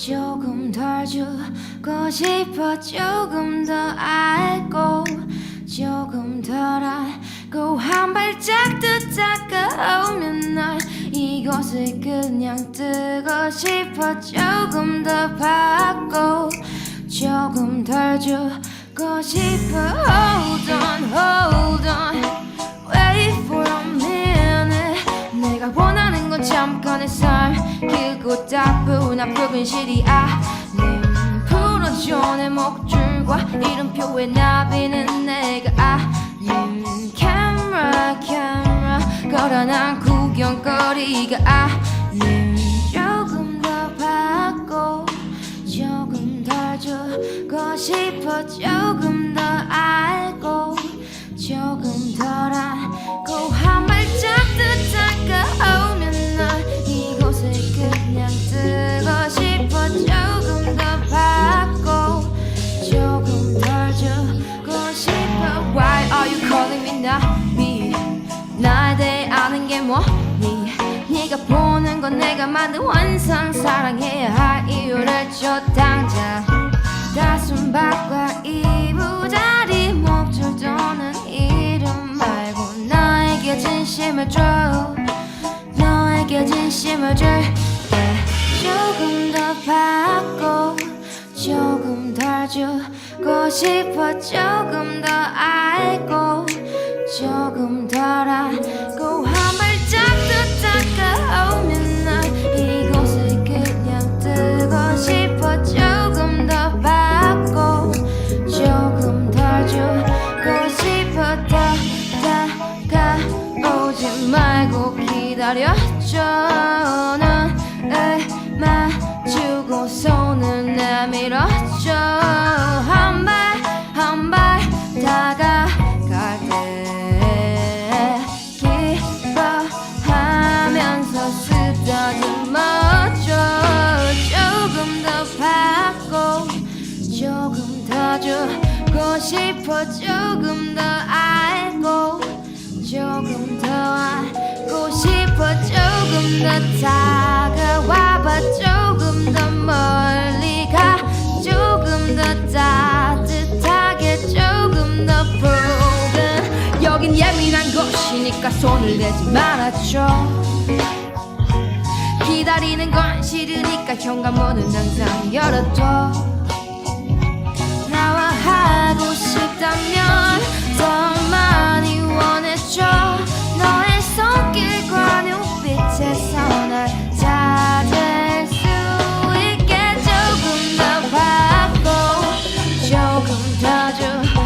조금 덜 주고 싶어 조금 더 알고 조금 덜 알고 한 발짝 더 다가오면 날 이곳을 그냥 뜨고 싶어 조금 더 받고 조금 덜 주고 싶어. Hold 삶 길고 따분 아프긴 시리 아님 풀어줘 내 목줄과 이름표에 나비는 내가. 아님 camera camera 걸어난 구경거리가. 아님 조금 더 받고 조금 덜 주고 싶어 조금 나비 나에 대해 아는 게 뭐니? 네가 보는 건 내가 만든 환상 사랑해야 할 이유를 줘 당장 가슴 밖과 이부자리 목줄 도는 이름 말고 나에게 진심을 줘. 너에게 진심을 줄게. 조금 더 받고 조금 덜 주고 싶어. 조금 더 알고 조금 덜 알고 한 발짝 더 다가오면 날 이곳을 그냥 뜨고 싶어 조금 더 받고 조금 덜 주고 싶어 더 다가오지 말고 기다려줘 눈을 마주고 손 싶어 조금 더 알고 조금 더 알고 싶어 조금 더 다가와봐 조금 더 멀리 가 조금 더 따뜻하게 조금 더 포근 여긴 예민한 곳이니까 손을 대지 말아줘. 기다리는 건 싫으니까 현관문은 항상 아주